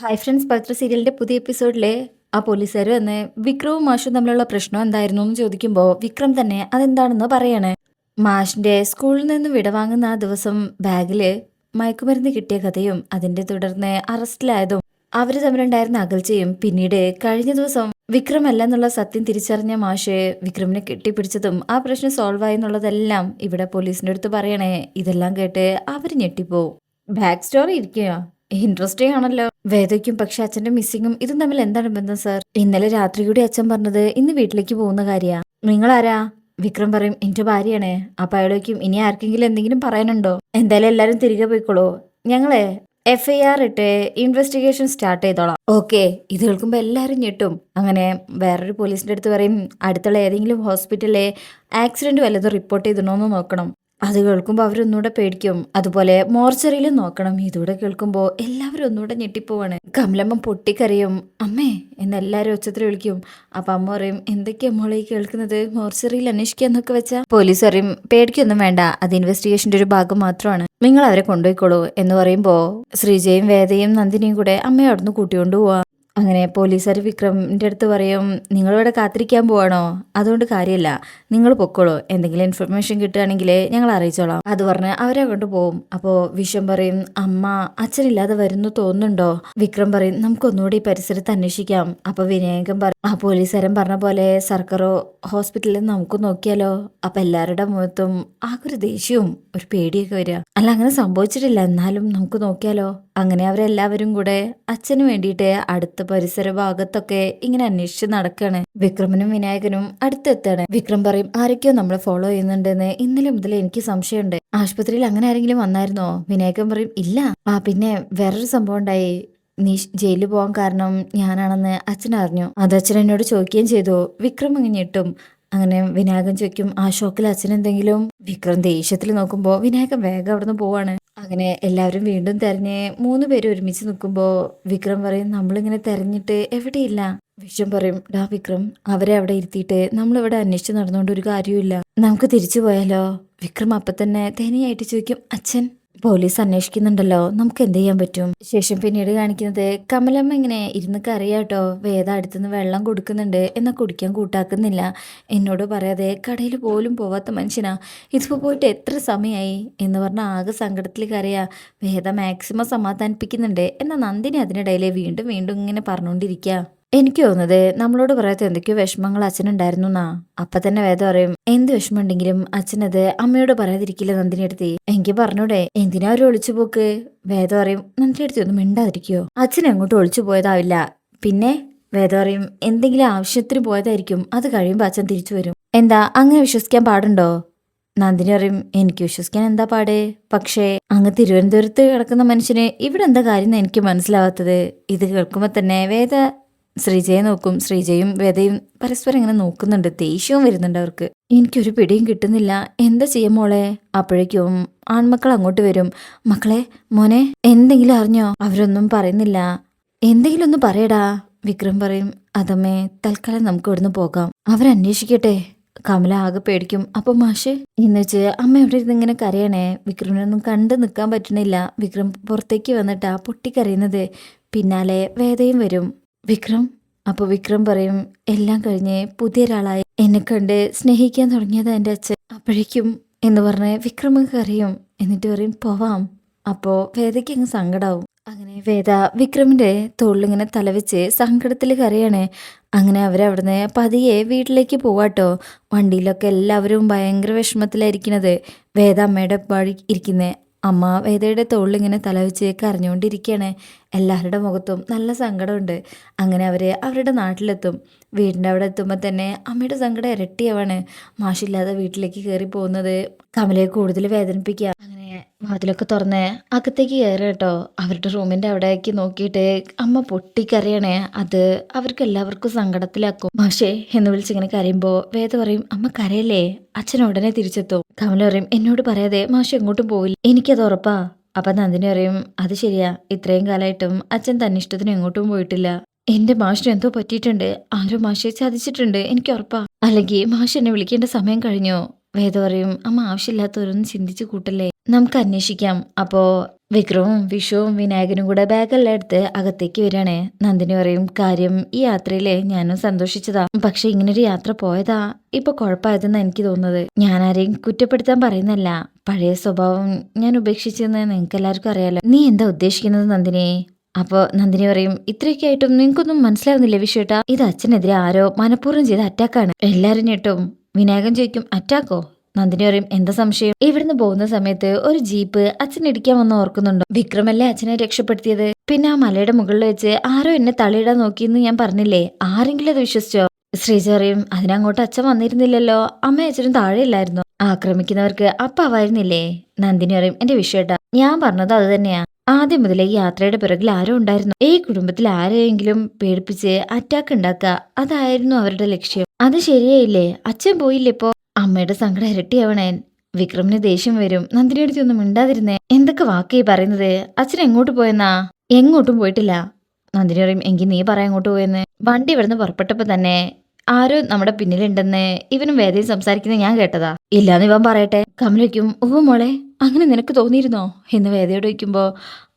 Hi friends പത്ര സീരിയലിന്റെ പുതിയ എപ്പിസോഡിലെ ആ പോലീസുകാർ വന്ന് വിക്രവും മാഷും തമ്മിലുള്ള പ്രശ്നം എന്തായിരുന്നു എന്ന് ചോദിക്കുമ്പോൾ വിക്രം തന്നെ അതെന്താണെന്ന് പറയാണ്. മാഷിന്റെ സ്കൂളിൽ നിന്ന് വിടവാങ്ങുന്ന ആ ദിവസം ബാഗിൽ മയക്കുമരുന്ന് കിട്ടിയ കഥയും അതിന്റെ തുടർന്ന് അറസ്റ്റിലായതും അവർ തമ്മിലുണ്ടായിരുന്ന അകൽച്ചയും പിന്നീട് കഴിഞ്ഞ ദിവസം വിക്രം എന്നുള്ള സത്യം തിരിച്ചറിഞ്ഞ മാഷ് വിക്രമിനെ കെട്ടിപ്പിടിച്ചതും ആ പ്രശ്നം സോൾവ് ആയി എന്നുള്ളതെല്ലാം ഇവിടെ പോലീസിന്റെ അടുത്ത് പറയണേ ഇതെല്ലാം കേട്ട് അവർ ഞെട്ടിപ്പോവും. ബാക്ക് സ്റ്റോറി ഇരിക്കുക ഇൻട്രസ്റ്റിംഗ് ആണല്ലോ. വേദയ്ക്കും പക്ഷെ അച്ഛന്റെ മിസ്സിങ്ങും ഇതും തമ്മിൽ എന്താണ് ബന്ധം സർ ഇന്നലെ രാത്രി കൂടി അച്ഛൻ പറഞ്ഞത് ഇന്ന് വീട്ടിലേക്ക് പോകുന്ന കാര്യാ. നിങ്ങളാരാ? വിക്രം പറയും എന്റെ ഭാര്യയാണ്. അപ്പൊ അയാളേക്കും ഇനി ആർക്കെങ്കിലും എന്തെങ്കിലും പറയാനുണ്ടോ? എന്തായാലും എല്ലാരും തിരികെ പോയിക്കോളൂ. ഞങ്ങളെ എഫ് ഐ ആർ ഇട്ട് ഇൻവെസ്റ്റിഗേഷൻ സ്റ്റാർട്ട് ചെയ്തോളാം. ഓക്കെ ഇത് കേൾക്കുമ്പോൾ എല്ലാവരും ഞെട്ടും. അങ്ങനെ വേറൊരു പോലീസിന്റെ അടുത്ത് പറയും അടുത്തുള്ള ഏതെങ്കിലും ഹോസ്പിറ്റലിലെ ആക്സിഡന്റ് വല്ലതും റിപ്പോർട്ട് ചെയ്തിടണോന്ന് നോക്കണം. അത് കേൾക്കുമ്പോൾ അവരൊന്നുകൂടെ പേടിക്കും. അതുപോലെ മോർച്ചറിയിലും നോക്കണം. ഇതൂടെ കേൾക്കുമ്പോൾ എല്ലാവരും ഒന്നുകൂടെ ഞെട്ടിപ്പോവാണ്. കമലമ്മ പൊട്ടിക്കറിയും അമ്മേ എന്ന് എല്ലാവരും ഉച്ചത്തിൽ വിളിക്കും. അപ്പം അമ്മ പറയും എന്തൊക്കെയാ മോളെ കേൾക്കുന്നത്? മോർച്ചറിയിൽ അന്വേഷിക്കുക എന്നൊക്കെ വെച്ചാൽ പോലീസ് പറയും പേടിക്കൊന്നും വേണ്ട. അത് ഇൻവെസ്റ്റിഗേഷന്റെ ഒരു ഭാഗം മാത്രമാണ്. നിങ്ങൾ അവരെ കൊണ്ടുപോയിക്കോളൂ. എന്ന് പറയുമ്പോൾ ശ്രീജയും വേദയും നന്ദിനിയും കൂടെ അമ്മയെ അവിടുന്ന് കൂട്ടിക്കൊണ്ടു പോവാം. അങ്ങനെ പോലീസുകാർ വിക്രമിന്റെ അടുത്ത് പറയും നിങ്ങളിവിടെ കാത്തിരിക്കാൻ പോവാണോ? അതുകൊണ്ട് കാര്യമില്ല. നിങ്ങൾ പൊക്കോളൂ. എന്തെങ്കിലും ഇൻഫർമേഷൻ കിട്ടുകയാണെങ്കിൽ ഞങ്ങൾ അറിയിച്ചോളാം. അത് പറഞ്ഞ് അവരെ കൊണ്ട് പോവും. അപ്പോൾ വിഷം പറയും അമ്മ അച്ഛനില്ലാതെ വരുന്നു തോന്നുന്നുണ്ടോ? വിക്രം പറയും നമുക്കൊന്നുകൂടി ഈ പരിസരത്ത് അന്വേഷിക്കാം. അപ്പോൾ വിനായകൻ പറയും ആ പോലീസുകാരൻ പറഞ്ഞ പോലെ സർക്കാർ ഹോസ്പിറ്റലിൽ നമുക്ക് നോക്കിയാലോ? അപ്പൊ എല്ലാവരുടെ മുഖത്തും ആകെ ഒരു ദേഷ്യവും ഒരു പേടിയൊക്കെ വരിക. അല്ല അങ്ങനെ സംഭവിച്ചിട്ടില്ല. എന്നാലും നമുക്ക് നോക്കിയാലോ? അങ്ങനെ അവരെല്ലാവരും കൂടെ അച്ഛന് വേണ്ടിയിട്ട് അടുത്ത പരിസര ഭാഗത്തൊക്കെ ഇങ്ങനെ അന്വേഷിച്ച് നടക്കാണ്. വിക്രമനും വിനായകനും അടുത്തെത്താണ്. വിക്രം പറയും ആരൊക്കെയോ നമ്മളെ ഫോളോ ചെയ്യുന്നുണ്ടെന്ന് ഇന്നലെ മുതൽ എനിക്ക് സംശയമുണ്ട്. ആശുപത്രിയിൽ അങ്ങനെ ആരെങ്കിലും വന്നായിരുന്നോ? വിനായകൻ പറയും ഇല്ല. ആ പിന്നെ വേറൊരു സംഭവം ഉണ്ടായി. നീ ജയിലിൽ പോകാൻ കാരണം ഞാനാണെന്ന് അച്ഛൻ അറിഞ്ഞു. അത് അച്ഛൻ എന്നോട് ചോദിക്കുകയും ചെയ്തു. വിക്രം ഇങ്ങനെ ഇട്ടും അങ്ങനെ വിനായകൻ ചോദിക്കും ആ ഷോക്കിൽ അച്ഛൻ എന്തെങ്കിലും? വിക്രം ദേഷ്യത്തിൽ നോക്കുമ്പോൾ വിനായകൻ വേഗം അവിടുന്ന് പോവാണ്. അങ്ങനെ എല്ലാവരും വീണ്ടും തെരഞ്ഞ് മൂന്ന് പേര് ഒരുമിച്ച് നിൽക്കുമ്പോൾ വിക്രം പറയും നമ്മളിങ്ങനെ തെരഞ്ഞിട്ട് എവിടെയില്ല? വിഷം പറയും ഡാ വിക്രം അവരെ അവിടെ ഇരുത്തിയിട്ട് നമ്മളിവിടെ അന്വേഷിച്ച് നടന്നുകൊണ്ട് ഒരു കാര്യമില്ല നമുക്ക് തിരിച്ചു പോയാലോ? വിക്രം അപ്പൊ തന്നെ തേനയായിട്ട് ചോദിക്കും അച്ഛൻ പോലീസ് അന്വേഷിക്കുന്നുണ്ടല്ലോ നമുക്ക് എന്ത് ചെയ്യാൻ പറ്റും? ശേഷം പിന്നീട് കാണിക്കുന്നത് കമലമ്മ ഇങ്ങനെ ഇരുന്ന് കറിയാട്ടോ വേദ അടുത്തുനിന്ന് വെള്ളം കൊടുക്കുന്നുണ്ട് എന്നാൽ കുടിക്കാൻ കൂട്ടാക്കുന്നില്ല. എന്നോട് പറയാതെ കടയിൽ പോലും പോവാത്ത മനുഷ്യനാ. ഇതിപ്പോൾ പോയിട്ട് എത്ര സമയമായി എന്ന് പറഞ്ഞ ആകെ സങ്കടത്തിൽ കറിയാ വേദ മാക്സിമം സമാധാനിപ്പിക്കുന്നുണ്ട്. എന്നാൽ നന്ദിനി അതിനിടയിൽ വീണ്ടും വീണ്ടും ഇങ്ങനെ പറഞ്ഞുകൊണ്ടിരിക്കുക എനിക്ക് തോന്നുന്നത് നമ്മളോട് പറയാത്ത എന്തൊക്കെയോ വിഷമങ്ങൾ അച്ഛനുണ്ടായിരുന്നു എന്നാ അപ്പൊ തന്നെ വേദം പറയും എന്ത് വിഷമമുണ്ടെങ്കിലും അച്ഛനത് അമ്മയോട് പറയാതിരിക്കില്ല നന്ദിനി അടുത്ത്. എനിക്ക് പറഞ്ഞൂടെ എന്തിനാ ഒരു ഒളിച്ചു പോക്ക്? വേദം പറയും നന്ദിനി അടുത്ത് ഒന്നും മിണ്ടാതിരിക്കോ? അച്ഛൻ എങ്ങോട്ടും ഒളിച്ചു പോയതാവില്ല. പിന്നെ? വേദം പറയും എന്തെങ്കിലും ആവശ്യത്തിന് പോയതായിരിക്കും. അത് കഴിയുമ്പോൾ അച്ഛൻ തിരിച്ചു വരും. എന്താ അങ്ങനെ വിശ്വസിക്കാൻ പാടുണ്ടോ? നന്ദിനി പറയും എനിക്ക് വിശ്വസിക്കാൻ എന്താ പാട്? പക്ഷേ അങ്ങ് തിരുവനന്തപുരത്ത് കിടക്കുന്ന മനുഷ്യന് ഇവിടെ എന്താ കാര്യം എനിക്ക് മനസ്സിലാവാത്തത്? ഇത് കേൾക്കുമ്പോൾ തന്നെ വേദ ശ്രീജയെ നോക്കും. ശ്രീജയും വേദയും പരസ്പരം ഇങ്ങനെ നോക്കുന്നുണ്ട്. ദേഷ്യവും വരുന്നുണ്ട് അവർക്ക്. എനിക്കൊരു പിടിയും കിട്ടുന്നില്ല. എന്താ ചെയ്യും മോളെ? അപ്പോഴേക്കും ആൺമക്കൾ അങ്ങോട്ട് വരും. മക്കളെ മോനെ എന്തെങ്കിലും അറിഞ്ഞോ? അവരൊന്നും പറയുന്നില്ല. എന്തെങ്കിലും ഒന്ന് പറയടാ. വിക്രം പറയും. അതമ്മേ തൽക്കാലം നമുക്ക് ഇവിടുന്ന് പോകാം. അവരന്വേഷിക്കട്ടെ. കമല ആകെ പേടിക്കും. അപ്പൊ മാഷ് എന്ന് വെച്ച് അമ്മ എവിടെ ഇരുന്ന് ഇങ്ങനെ കരയണേ? വിക്രമിനൊന്നും കണ്ടു നിൽക്കാൻ പറ്റണില്ല. വിക്രം പുറത്തേക്ക് വന്നിട്ടാ പൊട്ടിക്കരയുന്നത്. പിന്നാലെ വേദയും വരും. വിക്രം അപ്പൊ വിക്രം പറയും എല്ലാം കഴിഞ്ഞ് പുതിയ ഒരാളായി. എന്നെ കണ്ട് സ്നേഹിക്കാൻ തുടങ്ങിയതാ എന്റെ അച്ഛൻ. അപ്പോഴേക്കും എന്ന് പറഞ്ഞ് വിക്രം കരയും. എന്നിട്ട് പറയും പോവാം. അപ്പോ വേദയ്ക്ക് അങ്ങ് സങ്കടാവും. അങ്ങനെ വേദ വിക്രമിന്റെ തോളിലിങ്ങനെ തലവെച്ച് സങ്കടത്തിൽ കരയാണ്. അങ്ങനെ അവരവിടുന്ന് പതിയെ വീട്ടിലേക്ക് പോവാട്ടോ. വണ്ടിയിലൊക്കെ എല്ലാവരും ഭയങ്കര വിഷമത്തിലായിരിക്കുന്നത് വേദ അമ്മയുടെ വഴി ഇരിക്കുന്നേ. അമ്മ വേദയുടെ തോളിലിങ്ങനെ തലവെച്ച് അറിഞ്ഞുകൊണ്ടിരിക്കുകയാണ് എല്ലാവരുടെ മുഖത്തും നല്ല സങ്കടമുണ്ട്. അങ്ങനെ അവർ അവരുടെ നാട്ടിലെത്തും. വീടിന്റെ അവിടെ എത്തുമ്പോൾ തന്നെ അമ്മയുടെ സങ്കടം ഇരട്ടിയാവാണ്. മാഷില്ലാതെ വീട്ടിലേക്ക് കയറി പോകുന്നത് കമലയെ കൂടുതൽ വേദനിപ്പിക്കുക. അങ്ങനെ വാതിലൊക്കെ തുറന്ന് അകത്തേക്ക് കയറി കേട്ടോ. അവരുടെ റൂമിന്റെ അവിടേക്ക് നോക്കിയിട്ട് അമ്മ പൊട്ടിക്കരയണേ അത് അവർക്ക് എല്ലാവർക്കും സങ്കടത്തിലാക്കും. മാഷേ എന്ന് വിളിച്ചിങ്ങനെ കരയുമ്പോൾ വേദ പറയും അമ്മ കരയല്ലേ? അച്ഛൻ ഉടനെ തിരിച്ചെത്തും. കമല പറയും എന്നോട് പറയാതെ മാഷ് എങ്ങോട്ടും പോവില്ല. എനിക്കത് ഉറപ്പാ. അപ്പൊ നന്ദിനി പറയും അത് ശരിയാ. ഇത്രയും കാലമായിട്ടും അച്ഛൻ തന്നെ ഇഷ്ടത്തിന് എങ്ങോട്ടും പോയിട്ടില്ല. എന്റെ മാഷിന് എന്തോ പറ്റിയിട്ടുണ്ട്. ആരോ മാഷെ ചതിച്ചിട്ടുണ്ട്. എനിക്ക് ഉറപ്പാ. അല്ലെങ്കിൽ മാഷ് എന്നെ വിളിക്കേണ്ട സമയം കഴിഞ്ഞോ? വേദ പറയും അമ്മ ആവശ്യമില്ലാത്തവരൊന്നും ചിന്തിച്ചു കൂട്ടല്ലേ? നമുക്ക് അന്വേഷിക്കാം. അപ്പോ വിക്രവും വിഷുവും വിനായകനും കൂടെ ബാഗെല്ലാം എടുത്ത് അകത്തേക്ക് വരികയാണേ. നന്ദിനി പറയും കാര്യം ഈ യാത്രയിലെ ഞാനും സന്തോഷിച്ചതാ. പക്ഷെ ഇങ്ങനൊരു യാത്ര പോയതാ. ഇപ്പൊ കുഴപ്പമായതെന്ന് എനിക്ക് തോന്നുന്നത്. ഞാൻ ആരെയും കുറ്റപ്പെടുത്താൻ പറയുന്നല്ല പഴയ സ്വഭാവം ഞാൻ ഉപേക്ഷിച്ചെന്ന് നിങ്ങൾക്ക് എല്ലാവർക്കും അറിയാലോ. നീ എന്താ ഉദ്ദേശിക്കുന്നത് നന്ദിനി? അപ്പോ നന്ദിനി പറയും ഇത്രയൊക്കെ ആയിട്ടും നിങ്ങൾക്കൊന്നും മനസ്സിലാവുന്നില്ല വിഷുട്ടാ ഇത് അച്ഛനെതിരെ ആരോ മനഃപൂർവം ചെയ്ത അറ്റാക്കാണ് എല്ലാരും ഞെട്ടും. വിനായകൻ ചോദിക്കും അറ്റാക്കോ? നന്ദിനി പറയും എന്താ സംശയം? ഇവിടുന്ന് പോകുന്ന സമയത്ത് ഒരു ജീപ്പ് അച്ഛൻ ഇടിക്കാൻ വന്ന് ഓർക്കുന്നുണ്ടോ? വിക്രമല്ലേ അച്ഛനെ രക്ഷപ്പെടുത്തിയത്? പിന്നെ ആ മലയുടെ മുകളിൽ വെച്ച് ആരോ എന്നെ തളിയിടാൻ നോക്കി എന്ന് ഞാൻ പറഞ്ഞില്ലേ? ആരെങ്കിലും അത് വിശ്വസിച്ചോ? ശ്രീജ പറയും അതിനങ്ങോട്ട് അച്ഛൻ വന്നിരുന്നില്ലല്ലോ. അമ്മ അച്ഛനും താഴെയില്ലായിരുന്നു ആക്രമിക്കുന്നവർക്ക് അപ്പാവായിരുന്നില്ലേ? നന്ദിനി പറയും എന്റെ വിഷയട്ടാ ഞാൻ പറഞ്ഞത് അത് തന്നെയാ. ആദ്യം മുതലേ യാത്രയുടെ പിറകിൽ ആരോ ഉണ്ടായിരുന്നു. ഈ കുടുംബത്തിൽ ആരെയെങ്കിലും പേടിപ്പിച്ച് അറ്റാക്ക് ഉണ്ടാക്കുക അതായിരുന്നു അവരുടെ ലക്ഷ്യം. അത് ശരിയായില്ലേ? അച്ഛൻ പോയില്ലേ ഇപ്പോ? അമ്മയുടെ സങ്കടം ഇരട്ടിയാവണേ. വിക്രമിന് ദേഷ്യം വരും. നന്ദിനിയുടെ ഒന്നും മിണ്ടാതിരുന്നേ. എന്തൊക്കെ വാക്കായി പറയുന്നത്? അച്ഛൻ എങ്ങോട്ട് പോയെന്നാ? എങ്ങോട്ടും പോയിട്ടില്ല. നന്ദിനി പറയും എങ്കിൽ നീ പറയാൻ അങ്ങോട്ട് പോയെന്ന്. വണ്ടി ഇവിടുന്ന് പുറപ്പെട്ടപ്പോ തന്നെ ആരോ നമ്മുടെ പിന്നിലുണ്ടെന്ന് ഇവനും വേദയും സംസാരിക്കുന്നത് ഞാൻ കേട്ടതാ. ഇല്ലാന്ന് ഇവൻ പറയട്ടെ. കമലയ്ക്കും ഓ മോളെ അങ്ങനെ നിനക്ക് തോന്നിയിരുന്നോ? എന്ന് വേദയോട് വയ്ക്കുമ്പോൾ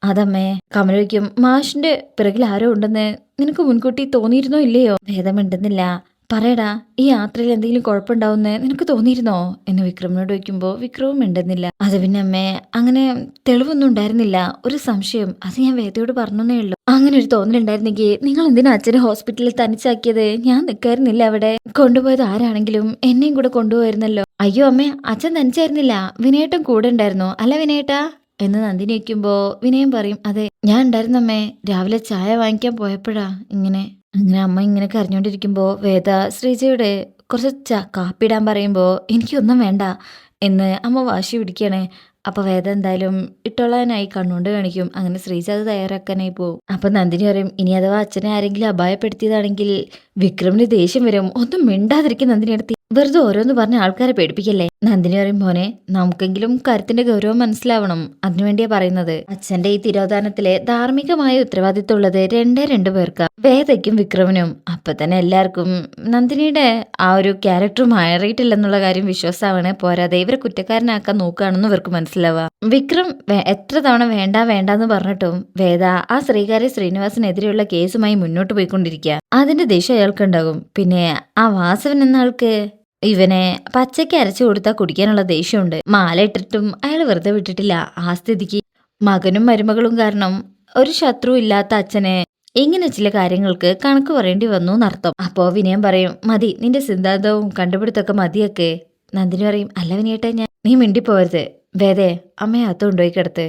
അതമ്മേ കമലയ്ക്കും മാഷിന്റെ പിറകിൽ ആരോ ഉണ്ടെന്ന് നിനക്ക് മുൻകൂട്ടി തോന്നിയിരുന്നോ ഇല്ലയോ? ഭേദമുണ്ടെന്നില്ല പറയടാ ഈ യാത്രയിൽ എന്തെങ്കിലും കുഴപ്പമുണ്ടാവുന്ന് നിനക്ക് തോന്നിയിരുന്നോ? എന്ന് വിക്രമിനോട് ചോദിക്കുമ്പോൾ വിക്രവും മിണ്ടുന്നില്ല. അത് പിന്നെ അമ്മേ അങ്ങനെ തെളിവൊന്നും ഉണ്ടായിരുന്നില്ല. ഒരു സംശയം. അത് ഞാൻ വേദയോട് പറഞ്ഞേ ഉള്ളൂ. അങ്ങനെ ഒരു തോന്നലുണ്ടായിരുന്നെങ്കിൽ നിങ്ങൾ എന്തിനാ അച്ഛനെ ഹോസ്പിറ്റലിൽ തനിച്ചാക്കിയത്? ഞാൻ നിൽക്കായിരുന്നില്ല അവിടെ. കൊണ്ടുപോയത് ആരാണെങ്കിലും എന്നെയും കൂടെ കൊണ്ടുപോയിരുന്നല്ലോ അയ്യോ അമ്മേ അച്ഛൻ തനിച്ചായിരുന്നില്ല. വിനയേട്ടൻ കൂടെ ഉണ്ടായിരുന്നു. അല്ല വിനയേട്ടാ? എന്ന് നന്ദിനി വയ്ക്കുമ്പോൾ വിനയം പറയും അതെ ഞാൻ ഉണ്ടായിരുന്നമ്മേ രാവിലെ ചായ വാങ്ങിക്കാൻ പോയപ്പോഴാ ഇങ്ങനെ അങ്ങനെ അമ്മ ഇങ്ങനെ കരഞ്ഞുകൊണ്ടിരിക്കുമ്പോൾ വേദ ശ്രീജയുടെ കുറച്ച് ച കാപ്പിടാൻ പറയുമ്പോൾ എനിക്കൊന്നും വേണ്ട എന്ന് അമ്മ വാശി പിടിക്കണേ. അപ്പൊ വേദ എന്തായാലും ഇട്ടോളാനായി കണ്ണുകൊണ്ട് കാണിക്കും. അങ്ങനെ ശ്രീജ അത് തയ്യാറാക്കാനായി പോകും അപ്പൊ നന്ദിനി പറയും ഇനി അഥവാ അച്ഛനെ ആരെങ്കിലും അപായപ്പെടുത്തിയതാണെങ്കിൽ വിക്രമിന് ദേഷ്യം വരും. ഒന്നും മിണ്ടാതിരിക്കും നന്ദിനി അടുത്ത് വെറുതെ ഓരോന്ന് പറഞ്ഞ ആൾക്കാരെ പേടിപ്പിക്കല്ലേ? നന്ദിനി പറയും മോനെ നമുക്കെങ്കിലും കരുത്തിന്റെ ഗൗരവം മനസ്സിലാവണം. അതിനുവേണ്ടിയാ പറയുന്നത്. അച്ഛന്റെ ഈ തിരോധാനത്തിലെ ധാർമ്മികമായ ഉത്തരവാദിത്വം ഉള്ളത് രണ്ടേ രണ്ടു പേർക്ക. വേദയ്ക്കും വിക്രമനും. അപ്പൊ തന്നെ എല്ലാവർക്കും നന്ദിനിയുടെ ആ ഒരു ക്യാരക്ടർ മാറിയിട്ടില്ലെന്നുള്ള കാര്യം വിശ്വാസമാണ് പോരാതെ ഇവരെ കുറ്റക്കാരനാക്കാൻ നോക്കുകയാണെന്ന് ഇവർക്ക് മനസ്സിലാവുക വിക്രം എത്ര തവണ വേണ്ട വേണ്ടെന്ന് പറഞ്ഞിട്ടും വേദ ആ ശ്രീകാര്യ ശ്രീനിവാസനെതിരെയുള്ള കേസുമായി മുന്നോട്ട് പോയിക്കൊണ്ടിരിക്കുക അതിന്റെ ദേഷ്യം അയാൾക്കുണ്ടാകും. പിന്നെ ആ വാസവൻ എന്ന ആൾക്ക് ഇവനെ പച്ചയ്ക്ക് അരച്ചു കൊടുത്താൽ കുടിക്കാനുള്ള ദേഷ്യമുണ്ട്. മാല ഇട്ടിട്ടും അയാൾ വെറുതെ വിട്ടിട്ടില്ല. ആ സ്ഥിതിക്ക് മകനും മരുമകളും കാരണം ഒരു ശത്രു ഇല്ലാത്ത അച്ഛനെ ഇങ്ങനെ ചില കാര്യങ്ങൾക്ക് കണക്ക് പറയേണ്ടി വന്നു എന്നർത്ഥം. അപ്പോ വിനയം പറയും മതി നിന്റെ സിദ്ധാന്തവും കണ്ടുപിടുത്തൊക്കെ മതിയൊക്കെ. നന്ദിനി പറയും അല്ല വിനയേട്ടാ ഞാൻ നീ മിണ്ടിപ്പോവരുത്. വേദേ അമ്മയെ അകത്ത്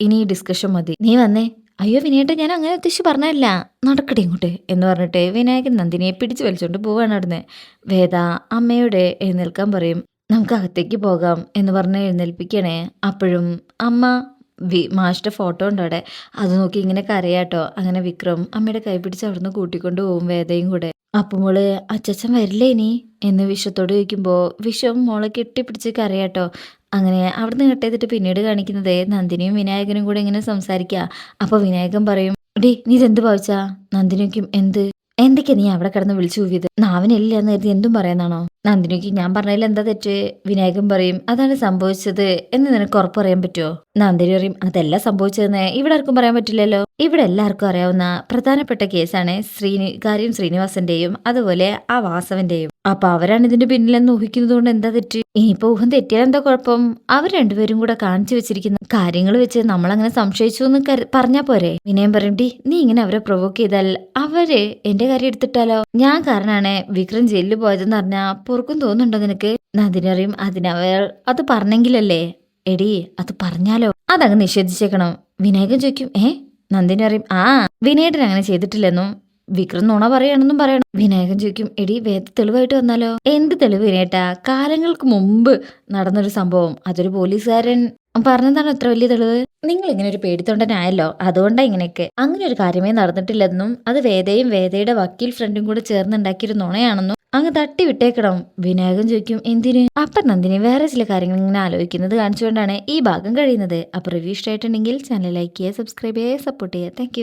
ഇനി ഈ ഡിസ്കഷൻ മതി. നീ വന്നേ. അയ്യോ വിനയേട്ട ഞാൻ അങ്ങനെ ഉദ്ദേശിച്ച് പറഞ്ഞല്ല നടക്കട്ടെ ഇങ്ങോട്ട് എന്ന് പറഞ്ഞിട്ട് വിനായകൻ നന്ദിനിയെ പിടിച്ചു വലിച്ചുകൊണ്ട് പോവാണ് അവിടുന്ന്. വേദ അമ്മയോട് എഴുന്നേൽക്കാൻ പറയും. നമുക്ക് അകത്തേക്ക് പോകാം എന്ന് പറഞ്ഞ് എഴുന്നേൽപ്പിക്കണേ. അപ്പോഴും അമ്മ വി മാഷിന്റെ ഫോട്ടോ ഉണ്ട് അവിടെ. അത് നോക്കി ഇങ്ങനെ കരയാട്ടോ. അങ്ങനെ വിക്രം അമ്മയുടെ കൈ പിടിച്ച് അവിടുന്ന് കൂട്ടിക്കൊണ്ട് പോവും വേദയും കൂടെ. അപ്പം മോൾ അച്ചച്ചൻ വരില്ലേ ഇനി? എന്ന് വിശ്വത്തോട് ചോദിക്കുമ്പോൾ വിശ്വം മോളെ കെട്ടിപ്പിടിച്ച് കരയാട്ടോ. അങ്ങനെ അവിടുന്ന് കട്ട് ചെയ്തിട്ട് പിന്നീട് കാണിക്കുന്നത് നന്ദിനിയും വിനായകനും കൂടെ ഇങ്ങനെ സംസാരിക്കുക അപ്പോൾ വിനായകൻ പറയും ഡേ നീ ഇതെന്ത് ഭാവിച്ചാ? നന്ദിനിക്കും എന്ത്? എന്തൊക്കെയാ നീ അവിടെ കിടന്ന് വിളിച്ചു കൂവിയത് നാവിനില്ല എന്ന് കരുതി എന്തും പറയാനാണോ? നന്ദിനിക്ക് ഞാൻ പറഞ്ഞതിൽ എന്താ തെറ്റ്? വിനായകൻ പറയും അതാണ് സംഭവിച്ചത് എന്ന് നിനക്ക് ഉറപ്പ് പറയാൻ പറ്റുമോ നന്ദിനി പറയും അതല്ല സംഭവിച്ചതെന്ന് ഇവിടെ ആർക്കും പറയാൻ പറ്റില്ലല്ലോ. ഇവിടെ എല്ലാവർക്കും അറിയാവുന്ന പ്രധാനപ്പെട്ട കേസാണ് ശ്രീനി കാര്യം ശ്രീനിവാസന്റെയും അതുപോലെ ആ വാസവന്റെയും. അപ്പൊ അവരാണ് ഇതിന്റെ പിന്നിലെന്ന് ഊഹിക്കുന്നത് കൊണ്ട് എന്താ തെറ്റ്? ഇനിയിപ്പോ ഊഹം തെറ്റിയാൽ എന്താ കുഴപ്പം? അവർ രണ്ടുപേരും കൂടെ കാണിച്ചു വെച്ചിരിക്കുന്ന കാര്യങ്ങൾ വെച്ച് നമ്മളങ്ങനെ സംശയിച്ചു എന്ന് പറഞ്ഞാ പോരെ? വിനയം പറയും "ഡി, നീ ഇങ്ങനെ അവരെ പ്രൊവോക്ക് ചെയ്താൽ അവർ എന്റെ കാര്യം എടുത്തിട്ടാലോ? ഞാൻ കാരണമാണ് വിക്രം ജയിലിൽ പോയതെന്ന് പറഞ്ഞാ പൊറുക്കും തോന്നുന്നുണ്ടോ നിനക്ക്? നദിനറിയും അതിനവൾ അത് പറഞ്ഞെങ്കിലല്ലേ? എടി അത് പറഞ്ഞാലോ? അതങ്ങ് നിഷേധിച്ചേക്കണം. വിനായകൻ ചോദിക്കും ഏ നന്ദിനി അറിയും ആ വിനയേട്ടൻ അങ്ങനെ ചെയ്തിട്ടില്ലെന്നും വിക്രം നുണ പറയാണെന്നും പറയണം. വിനായകൻ ചോദിക്കും എടി വേദ തെളിവായിട്ട് വന്നാലോ? എന്ത് തെളിവ് വിനേട്ടാ കാലങ്ങൾക്ക് മുമ്പ് നടന്നൊരു സംഭവം. അതൊരു പോലീസുകാരൻ പറഞ്ഞതാണ് അത്ര വലിയ തെളിവ്. നിങ്ങൾ ഇങ്ങനെ ഒരു പേടിത്തൊണ്ടനായല്ലോ അതുകൊണ്ടാണ് ഇങ്ങനെയൊക്കെ. അങ്ങനെ ഒരു കാര്യമേ നടന്നിട്ടില്ലെന്നും അത് വേദയും വേദയുടെ വക്കീൽ ഫ്രണ്ടും കൂടെ ചേർന്നുണ്ടാക്കിയൊരു നുണയാണെന്നും അങ്ങ് തട്ടി വിട്ടേക്കണം വിനായകൻ ചോദിക്കും എന്തിന്? അപ്പൊ നന്ദിനി വേറെ ചില കാര്യങ്ങൾ ഇങ്ങനെ ആലോചിക്കുന്നത് കാണിച്ചുകൊണ്ടാണ് ഈ ഭാഗം കഴിയുന്നത്. അപ്പൊ റിവ്യൂ ഇഷ്ടമായിട്ടുണ്ടെങ്കിൽ ചാനൽ ലൈക്ക് ചെയ്യുക സബ്സ്ക്രൈബ് ചെയ്യുക സപ്പോർട്ട് ചെയ്യുക. താങ്ക്